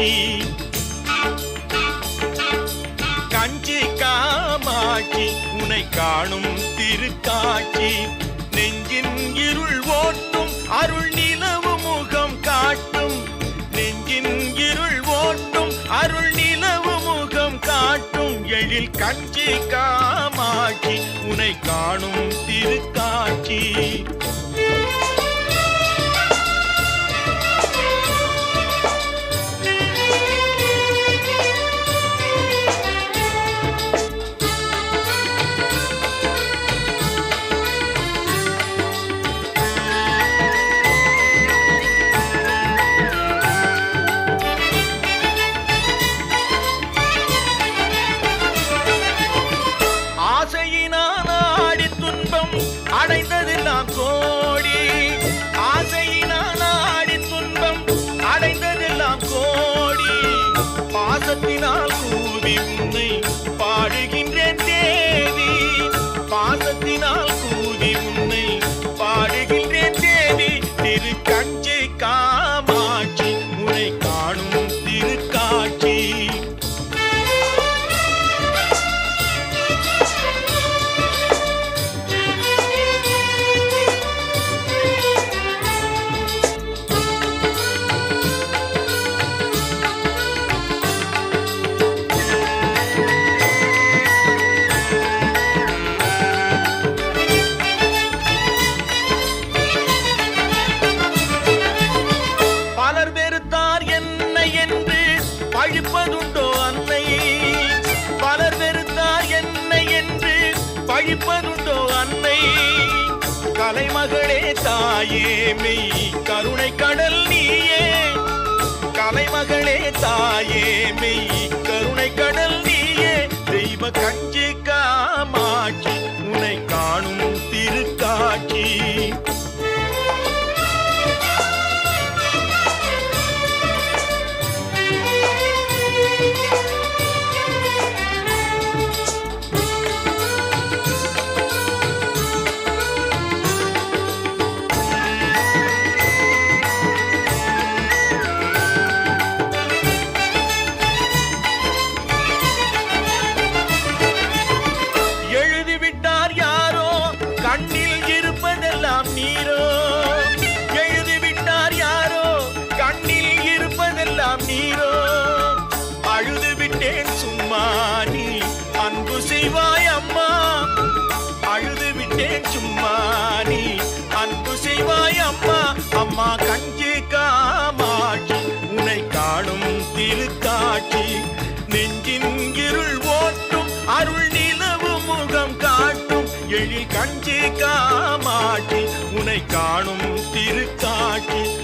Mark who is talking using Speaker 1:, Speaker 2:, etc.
Speaker 1: காமாட்சி கஞ்சி காமாட்சி உனை காணும் திருக்காட்சி நெஞ்சின் இருள் ஓட்டும் அருள் நிலவு முகம் காட்டும். நெஞ்சின் இருள் ஓட்டும் அருள் நிலவு முகம் காட்டும். எழில் கஞ்சி காமாட்சி உனை காணும் திருக்காட்சி துன்பம் அடைந்ததெல்லாம் கோடி. ஆசையினால் ஆடி துன்பம் அடைந்ததெல்லாம் கோடி. பாசத்தினால் கூவி என்று பழிப்பதுண்டோ அன்னை? பலர் வெறுத்தார் என்னை என்று பழிப்பதுண்டோ அன்னை? கலைமகளே தாயே மெய் கருணை கடல் நீயே. கலைமகளே தாயே மெய் நீரோ? அழுது விட்டேன் சும்மா நீ அன்பு செய்வாய் அம்மா. அழுது விட்டேன் சும்மா நீ அன்பு செய்வாய் அம்மா. அம்மா கஞ்சி காமாட்சி. உன்னை காணும் திருத்தாட்சி நெஞ்சின் இருள் ஓட்டும். அருள் நிலவு முகம் காட்டும். எழில் கஞ்சி காமாட்சி. உன்னை காணும் திருத்தாட்சி